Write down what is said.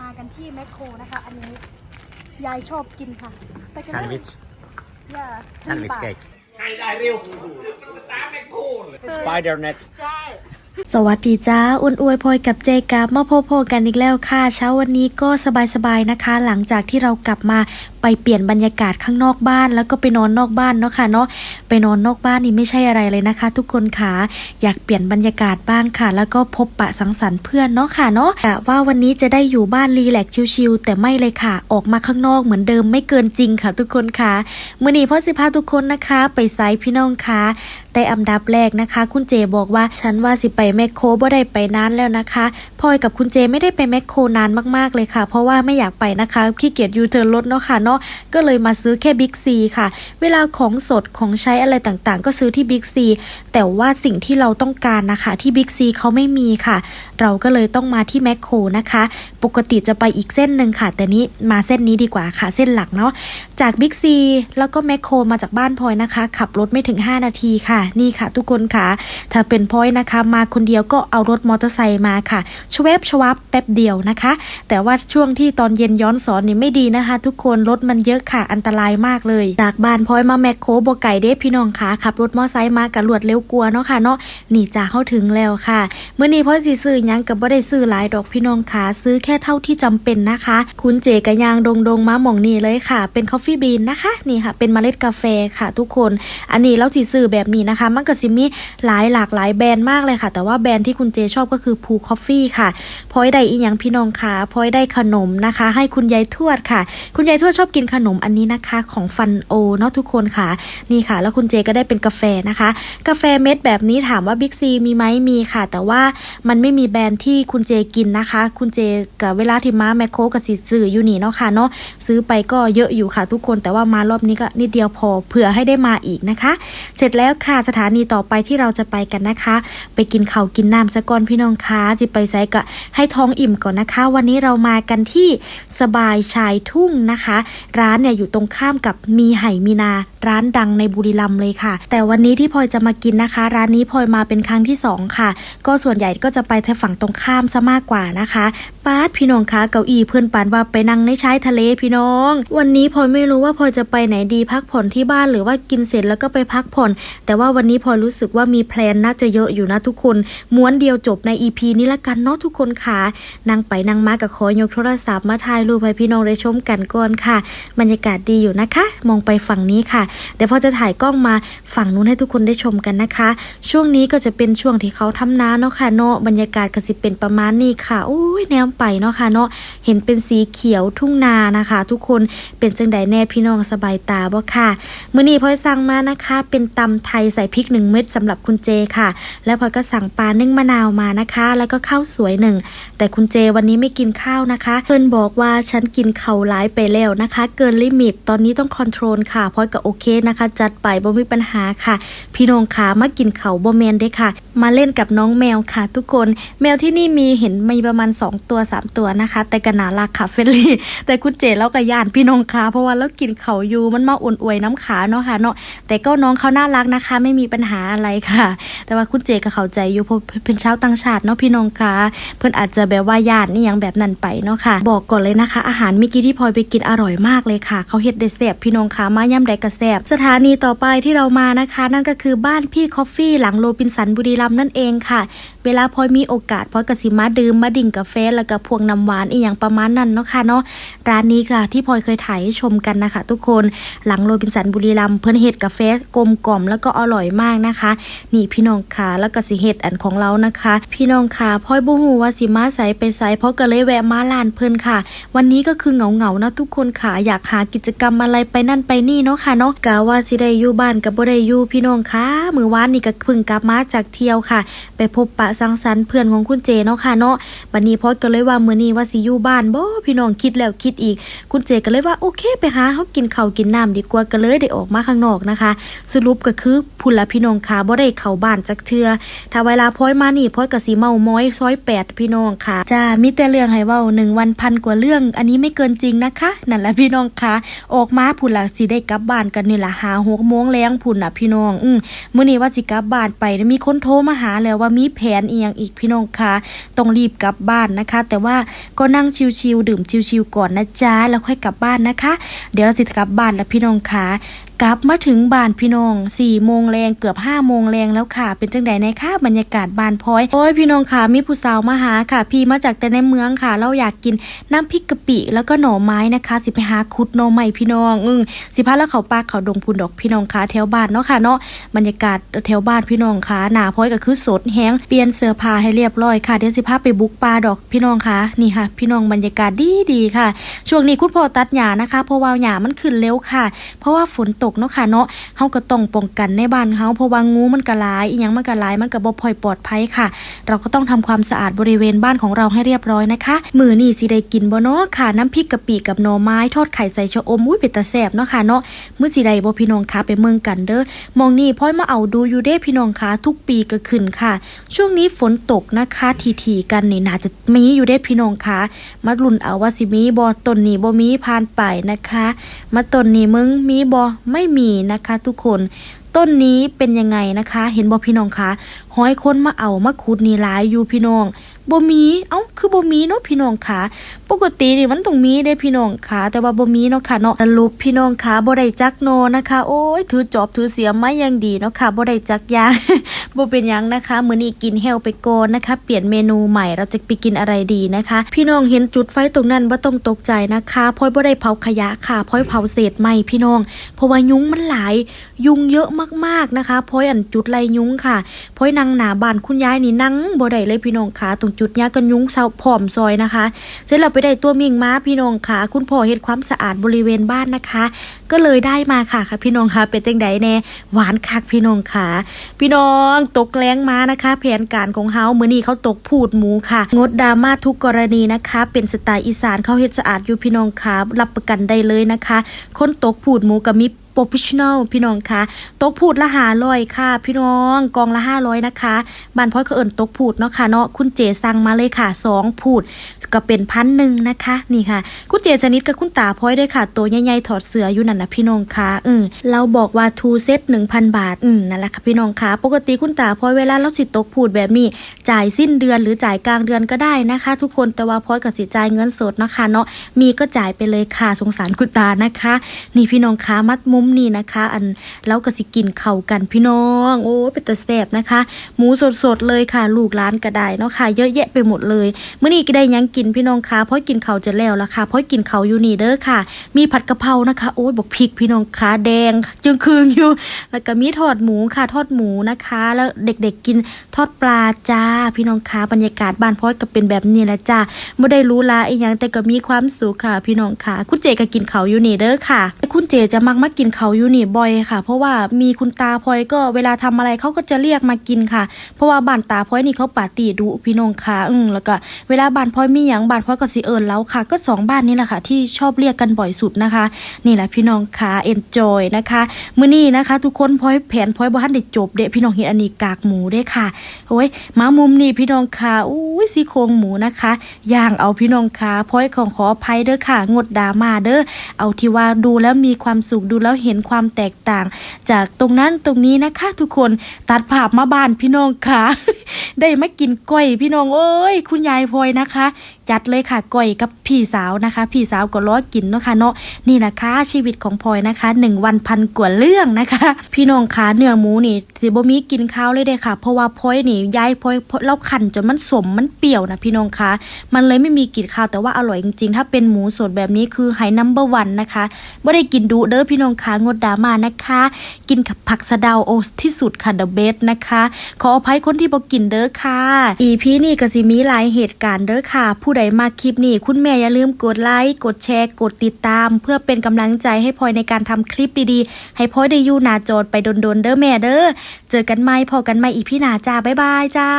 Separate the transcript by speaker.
Speaker 1: มากันที่แมคโครนะคะ อันนี้ยายชอบกินค่ะไปกัน
Speaker 2: แซ
Speaker 1: เลย
Speaker 2: นด์วิช
Speaker 1: อย่า
Speaker 2: แซนด์วิชเค้ก
Speaker 3: ให้ได้เร็วตามแม่โคเลย
Speaker 2: Spider Net
Speaker 1: ใช่
Speaker 4: สวัสดีจ้าอ้วนอวยพลอยกับเจกับมาพบพกันอีกแล้วค่ะ เช้าวันนี้ก็สบายๆนะคะ หลังจากที่เรากลับมา ไปเปลี่ยนบรรยากาศข้างนอกบ้าน แล้วก็ไปนอนนอกบ้านเนาะค่ะเนาะไปนอนนอกบ้านนี่ไม่ใช่อะไรเลยนะคะ ทุกคนค่ะอยากเปลี่ยนบรรยากาศบ้างค่ะ แล้วก็พบปะสังสรรค์เพื่อนเนาะค่ะเนาะแต่ว่าวันนี้จะได้อยู่บ้านรีแลกซ์ชิลๆแต่ไม่เลยค่ะ ออกมาข้างนอกเหมือนเดิมไม่เกินจริงค่ะ ทุกคนค่ะมื่อนี้พ่อสิพาทุกคนนะคะ ไปไซส์พี่น้องค่ะแต่อันดับแรกนะคะ คุณเจบอกว่าฉันว่าสิไปแมคโครบ่ได้ไปนานแล้วนะคะพลอยกับคุณเจไม่ได้ไปแมคโครนานมากๆเลยค่ะ เพราะว่าไม่อยากไปนะคะขี้เกียจยูเทิร์นรถเนาะค่ะเนาะก็เลยมาซื้อแค่บิ๊กซีค่ะ เวลาของสดของใช้อะไรต่างๆ ก็ซื้อที่บิ๊กซีแต่ว่าสิ่งที่เราต้องการนะคะที่บิ๊กซีเขาไม่มีค่ะ เราก็เลยต้องมาที่แมคโครนะคะ ปกติจะไปอีกเส้นหนึ่งค่ะ แต่นี้มาเส้นนี้ดีกว่าค่ะ เส้นหลักเนาะจากบิ๊กซีแล้วก็แมคโครมาจากบ้านพลอยนะคะ ขับรถไม่ถึง 5 นาทีค่ะ นี่ค่ะ ทุกคนค่ะ ถ้าเป็นพลอยนะคะ มาคนเดียวก็เอารถมอเตอร์ไซค์มาค่ะชเวบชวับแป๊บเดียวนะคะ แต่ว่าช่วงที่ตอนเย็นย้อนสอนนี่ไม่ดีนะคะ ทุกคนรถมันเยอะค่ะอันตรายมากเลย จากบ้านพลอยมาแมคโครบไก่เด้พี่น้องค่ะขับรถมอเตอร์ไซค์มากับรวดเร็วกลัวเนาะค่ะเนาะนี่จ้าเข้าถึงแล้วค่ะเมื่อนี้พลอยสิซื้อยังกับบ่ได้ซื้อหลายดอกพี่น้องค่ะซื้อแค่เท่าที่จำเป็นนะคะ คุณเจกะยางดงดงมาหม่องนี่เลยค่ะ เป็นคอฟฟี่บีนนะคะนี่ค่ะ เป็นเมล็ดกาแฟค่ะ ทุกคน อันนี้เราสิซื้อแบบนี้นะคะ มันก็สิมีหลายหลากหลายแบรนด์มากเลยค่ะ แต่ว่าแบรนด์ที่คุณเจชอบก็คือพูคอฟฟี่ค่ะพลอยได้อีหยังพี่น้องค่ะพลอยได้ขนมนะคะ ให้คุณยายทวดค่ะ คุณยายทวดชอบกินขนมอันนี้นะคะของฟันโอเนาะทุกคนค่ะ นี่ค่ะ แล้วคุณเจก็ได้เป็นกาแฟนะคะ กาแฟเม็ดแบบนี้ถามว่าบิ๊กซีมีไหมมีค่ะ แต่ว่ามันไม่มีแบรนด์ที่คุณเจกินนะคะ คุณเจกับเวลาที่มาแมคโครกับสิซื้ออยู่นี่เนาะค่ะเนาะซื้อไปก็เยอะอยู่ค่ะทุกคน แต่ว่ามารอบนี้ก็นิดเดียวพอเผื่อให้ได้มาอีกนะคะ เสร็จแล้วค่ะสถานีต่อไปที่เราจะไปกันนะคะ ไปกินข้าวกินน้ำสะก่อนพี่น้องคะจะไปไซกะให้ท้องอิ่มก่อนนะคะ วันนี้เรามากันที่สบายชายทุ่งนะคะร้านเนี่ยอยู่ตรงข้ามกับมีไหมีนา ร้านดังในบุรีรัมย์เลยค่ะ แต่วันนี้ที่พลอยจะมากินนะคะ ร้านนี้พลอยมาเป็นครั้งที่สองค่ะ ก็ส่วนใหญ่ก็จะไปทางฝั่งตรงข้ามซะมากกว่านะคะป้าดพี่น้องคะเก้าอี้เพื่อนปานว่าไปนั่งในชายทะเลพี่น้อง วันนี้พลอยไม่รู้ว่าพลอยจะไปไหนดีพักผ่อนที่บ้านหรือว่ากินเสร็จแล้วก็ไปพักผ่อน แต่ว่าวันนี้พลอยรู้สึกว่ามีแพลนน่าจะเยอะอยู่นะทุกคนม้วนเดียวจบใน EP นี้ละกันเนาะทุกคนค่ะนั่งไปนั่งมากับขอยกโทรศัพท์มาถ่ายรูปให้พี่น้องได้ชมกันก่อนค่ะ บรรยากาศดีอยู่นะคะ มองไปฝั่งนี้ค่ะเดี๋ยวพอจะถ่ายกล้องมาฝั่งนู้นให้ทุกคนได้ชมกันนะคะ ช่วงนี้ก็จะเป็นช่วงที่เขาทำนาเนาะค่ะเนาะบรรยากาศก็สิเป็นประมาณนี้ค่ะโอ้ยแนวไปเนาะค่ะเนาะเห็นเป็นสีเขียวทุ่งนานะคะ ทุกคนเป็นจังใดแน่พี่น้องสบายตาบ่ค่ะมื้อนี้พลอยสั่งมานะคะ เป็นตำไทยใส่พริกหนึ่งเม็ดสำหรับคุณเจค่ะ แล้วพลอยก็สั่งปลานึ่งมะนาวมานะคะ แล้วก็ข้าวสวยหนึ่งแต่คุณเจวันนี้ไม่กินข้าวนะคะเพิ่นบอกว่าฉันกินเข่าวร้ายไปแล้วนะคะ เกินลิมิตตอนนี้ต้องคอนโทรลค่ะพลอยก็โอเคนะคะ จัดไปบ่มีปัญหาค่ะ พี่น้องขามากินเขาบ่แมนเด้ค่ะ มาเล่นกับน้องแมวค่ะ ทุกคน แมวที่นี่มีเห็นมีประมาณ 2 ตัว 3 ตัวนะคะ แต่ก็น่ารักค่ะเฟรนลี่ แต่คุณเจแล้วก็ย่านพี่น้องขาเพราะว่าเรากินเขาอยู่มันมาอุ่นอวยน้ำขาเนาะค่ะเนาะแต่ก็น้องเขาน่ารักนะคะ ไม่มีปัญหาอะไรค่ะ แต่ว่าคุณเจก็เข้าใจอยู่เพราะเป็นชาวต่างชาติเนาะพี่น้องคะเพิ่อนอาจจะแบบว่าย่านนี่ยังแบบนั้นไปเนาะค่ะ บอกก่อนเลยนะคะ อาหารเมื่อกี้ที่พลอยไปกินอร่อยมากเลยค่ะเขาเฮ็ดได้แซ่บพี่น้องคะมาย่ำใดก็แซ่บ สถานีต่อไปที่เรามานะคะ นั่นก็คือบ้านพี่คอฟฟี่หลังโลบินสันบุรีรัมย์นั่นเองค่ะเวลาพลอยมีโอกาสพลอยกสิมาดื่มมาดิ่งกาแฟแล้วก็พวงน้ำหวานอีหยังประมาณนั้นเนาะค่ะเนาะร้านนี้ค่ะที่พลอยเคยถ่ายให้ชมกันนะคะ ทุกคนหลังโรบินสันบุรีรัมเพิ่นเฮ็ดกาแฟกลมกล่อมแล้วก็อร่อยมากนะคะ นี่พี่น้องค่ะแล้วก็สิเฮ็ดอันของเรานะคะ พี่น้องค่ะพลอยบ่ฮู้ว่าสิมาใส่ไปใส่เพราะก็เลยแวะมาร้านเพิ่นค่ะ วันนี้ก็คือเหงาๆนะทุกคนค่ะอยากหากิจกรรมอะไรไปนั่นไปนี่เนาะค่ะเนาะกะว่าสิได้อยู่บ้านกับบ่ได้อยู่พี่น้องค่ะมือวานนี่ก็เพิ่งกลับมาจากเที่ยวค่ะ ไปพบปะสังสรรค์เพื่อนของคุณเจเนาะค่ะเนาะบัดนี้พอยก็เลยว่ามื้อนี้ว่าสิอยู่บ้านบ่พี่น้องคิดแล้วคิดอีก คุณเจก็เลยว่าโอเค ไปหาเฮากินข้าวกินน้ำดีกว่าก็เลยได้ออกมาข้างนอกนะคะ สรุปก็คือพุ่นละพี่น้องค่ะบ่ได้เข้าบ้านจักเทื่อถ้าเวลาพอยมานี่พอยก็สิเมาม้อยซอยแปดพี่น้องค่ะจ้ามีแต่เรื่องให้เว้าหนึ่งวันพันกว่าเรื่อง อันนี้ไม่เกินจริงนะคะนั่นแหละพี่น้องค่ะออกมาพุ่นละสิได้กลับบ้านกันนี่ล่ะหาหกโมงแรงพุ่นน่ะพี่น้อง อืมมื้อนี้ว่าสิกลับบ้านไปมีคนโทรมาหาแล้วว่ามีแผนนอียงอีกพี่น้องคะต้องรีบกลับบ้านนะคะ แต่ว่าก็นั่งชิวๆดื่มชิวๆก่อนนะจ๊ะแล้วค่อยกลับบ้านนะคะ เดี๋ยวเราสิกลับบ้านแล้วพี่น้องคะ กลับมาถึงบ้านพี่น้อง4ี่โมงแรงเกือบ5้าโมงแรงแล้วค่ะ เป็นจังใดในค่ะบรรยากาศบ้านพลอยโอ้ยพี่น้องค่ะมีผู้สาวมาหาค่ะ พี่มาจากแต่ในเมืองค่ะ เราอยากกินน้ำพริกกะปิ แล้วก็หน่อไม้นะคะ สิไปหาคุดหน่อใหม่พี่น้องอึ้งสิพาแล้วเขาปากเขาดงพูนดอกพี่น้องค่ะแถวบ้านเนาะค่ะเนาะบรรยากาศแถวบ้านพี่น้องค่ะหนาพลอยก็คือสดแห้งเปลี่ยนเสื้อผ้าให้เรียบร้อยค่ะเดี๋ยวสิพาไปบุกป่าดอกพี่น้องค่ะนี่ค่ะ พี่น้องบรรยากาศดีดีค่ะ ช่วงนี้คุณพ่อตัดหญ้านะคะเพราะว่าหญ้ามันขึ้นเร็วค่ะ เพราะว่าฝนตกเนาะค่ะเนาะเฮาก็ต้องป้องกันในบ้านเฮาเพราะว่างูมันก็หลายอีหยังมันก็หลายมันก็บ่พลอยปลอดภัยค่ะ เราก็ต้องทำความสะอาดบริเวณบ้านของเราให้เรียบร้อยนะคะ มื้อนี้สิได้กินบ่เนาะค่ะ น้ำพริกกะปิกับหน่อไม้ทอดไข่ใส่ชะอมอุ้ยเป็นตาแซ่บเนาะค่ะเนาะมื้อสิได้บ่พี่น้องคะไปเมืองกันเด้อมองนี่พ่อยมาเอาดูอยู่เด้พี่น้องคะทุกปีก็ขึ้นค่ะ ช่วงนี้ฝนตกนะคะทีๆกันนี่น่าจะมีอยู่เด้พี่น้องคะมาลุ้นเอาว่าสิมีบ่ต้นนี้บ่มีผ่านไปนะคะ มาต้นนี้มึงมีบ่ไม่ไม่มีนะคะทุกคนต้นนี้เป็นยังไงนะคะ เห็นบ่พี่น้องคะห้อยคนมาเอามาขุดนี่หลายอยู่พี่น้อง บ่มีเอ้าคือบ่มีเนาะพี่น้องคะปกตินี่มันต้องมีเด้พี่น้องคะแต่ว่าบ่มีเนาะค่ะเนาะสรุปพี่น้องคะบ่ได้จักโนนะคะ โอ้ยถือจอบถือเสียมมาอย่างดีเนาะค่ะบ่ได้จักยางบ่เป็นยังนะคะมื้อนี้กินแฮวไปก่อนนะคะ เปลี่ยนเมนูใหม่เราจะไปกินอะไรดีนะคะ พี่น้องเห็นจุดไฟตรงนั้นบ่ต้องตกใจนะคะพอยบ่ได้เผาขยะค่ะพอยเผาเศษไม้พี่น้อง เพราะว่ายุงมันหลาย ยุงเยอะมากๆนะคะพอยอันจุดไล่ยุงค่ะพอยนั่งหนาบ้านคุณยายนี่นั่งบ่ได้เลยพี่น้องค่ะตรงจุดเนี้ยกันยุงเซาผอมซอยนะคะ เสร็จแล้วไปได้ตัวมิงม้าพี่น้องค่ะ คุณพ่อเฮ็ดความสะอาดบริเวณบ้านนะคะ ก็เลยได้มาค่ะค่ะ พี่น้องค่ะเป็นจังไดแน่หวานคักพี่น้องค่ะ พี่น้องตกแรงมานะคะ แผนการของเฮาเมื้อนี้เขาตกพูดหมูค่ะ งดดราม่าทุกกรณีนะคะ เป็นสไตล์อีสานเขาเฮ็ดสะอาดอยู่พี่น้องค่ะรับประกันได้เลยนะคะ คนตกพูดหมูกับมี โปรเฟชชั่นอลพี่น้องคะตกพูดละหาลอยค่ะ พี่น้องกองละห้าร้อยนะคะบ้านพ่อยก็เอิ่นตกพูดเนาะค่ะเนาะคุณเจสั่งมาเลยค่ะสองพูดก็เป็นพันหนึ่งนะคะ นี่ค่ะ คุณเจสนิทกับคุณตาพ่อยได้วยค่ะ ตัวใหญ่ๆถอดเสืออยู่นั่นนะพี่น้องคะเออเราบอกว่าทูเซตหนึ่งพันบาทอืมนั่นแหละค่ะพี่น้องคะปกติคุณตาพ่อยเวลาเราสิตกพูดแบบนี้จ่ายสิ้นเดือนหรือจ่ายกลางเดือนก็ได้นะคะ ทุกคนแต่ว่าพ่อยกับสิจ่ายเงินสดนะคะเนาะมีก็จ่ายไปเลยค่ะสงสารคุณตานะคะ นี่พี่น้องคะมัดมุมนี่นะคะ อันแล้วก็สิกินเข่ากันพี่น้อง โอ้เป็นตะแสบนะคะ หมูสดๆเลยค่ะ ลูกร้านก็ได้เนาะค่ะ เยอะแยะไปหมดเลยเมื้อนี้ก็ได้ยังกินพี่น้องคะเพราะกินเข่าจะแล้วละค่ะเพราะกินเข่าอยู่นี่เด้อค่ะ มีผัดกะเพรานะคะ โอ้บอกพริกพี่น้องคะแดงจึงคืงอยู่ แล้วก็มีทอดหมูค่ะทอดหมูนะคะ แล้วเด็กๆกินทอดปลาจ้า พี่น้องคะบรรยากาศบ้านพ่อยก็เป็นแบบนี้แหละจ้าไม่ได้รู้ลาอีหยังแต่ก็มีความสุขค่ะ พี่น้องค่ะคุณเจก็กินเขาอยู่นี่เด้อค่ะ คุณเจจะมักมากินเขาอยู่นี่บ่อยค่ะ เพราะว่ามีคุณตาพลอยก็เวลาทำอะไรเขาก็จะเรียกมากินค่ะ เพราะว่าบ้านตาพลอยนี่เขาปาตีดุพี่น้องค่ะอืมแล้วก็เวลาบ้านพลอยมีหยังบ้านพลอยก็สิเอิญแล้วค่ะ ก็สองบ้านนี้แหละค่ะ ที่ชอบเรียกกันบ่อยสุดนะคะ นี่แหละพี่น้องค่ะ enjoy นะคะมื้อนี้นะคะ ทุกคนพลอยแผนพลอยบ่ทันได้จบเด้พี่น้องเห็นอันนี้กากหมูเด้ค่ะโอ้ยมามุมนี้พี่น้องค่ะอุ้ยซี่โครงหมูนะคะย่างเอาพี่น้องค่ะพลอยของขออภัยเด้อค่ะ งดดราม่าเด้อเอาที่ว่าดูแล้วมีความสุขดูแล้วเห็นความแตกต่าง จากตรงนั้นตรงนี้นะคะ ทุกคนตัดภาพมาบ้านพี่น้องค่ะ ได้มากินก้อยพี่น้องเอ้ยคุณยายพลอยนะคะ จัดเลยค่ะก้อยกับพี่สาวนะคะ พี่สาวก็ล้อกินเนาะค่ะเนาะนี่นะคะชีวิตของพลอยนะคะหนึ่งวันพันกว่าเรื่องนะคะ พี่น้องคะเนื้อหมูนี่สิบ่มีกินข้าวเลยเด้ค่ะ เพราะว่าพลอยนี่ยายพลอยเล่าขันจนมันสมมันเปรี้ยวนะพี่น้องคะมันเลยไม่มีกินข้าวแต่ว่าอร่อยจริงๆถ้าเป็นหมูสดแบบนี้คือไฮนัมเบอร์วันนะคะไม่ได้กินดูเด้อพี่น้องคะงดดราม่านะคะ กินกับผักสะเดาโอที่สุดค่ะเดอะเบสนะคะ ขออภัยคนที่บอกกินเด้อค่ะ อีพีนี่ก็สิมีหลายเหตุการณ์เด้อค่ะ ผู้ใดมาคลิปนี้คุณแม่อย่าลืมกดไลค์ กดแชร์ กดติดตาม เพื่อเป็นกำลังใจให้พลอยในการทำคลิปดีๆ ให้พลอยได้อยู่หน้าจอไปโดนๆเด้อแม่เด้อ เจอกันใหม่พอกันใหม่อีพี่หนาจ้าบ๊ายบายจ้า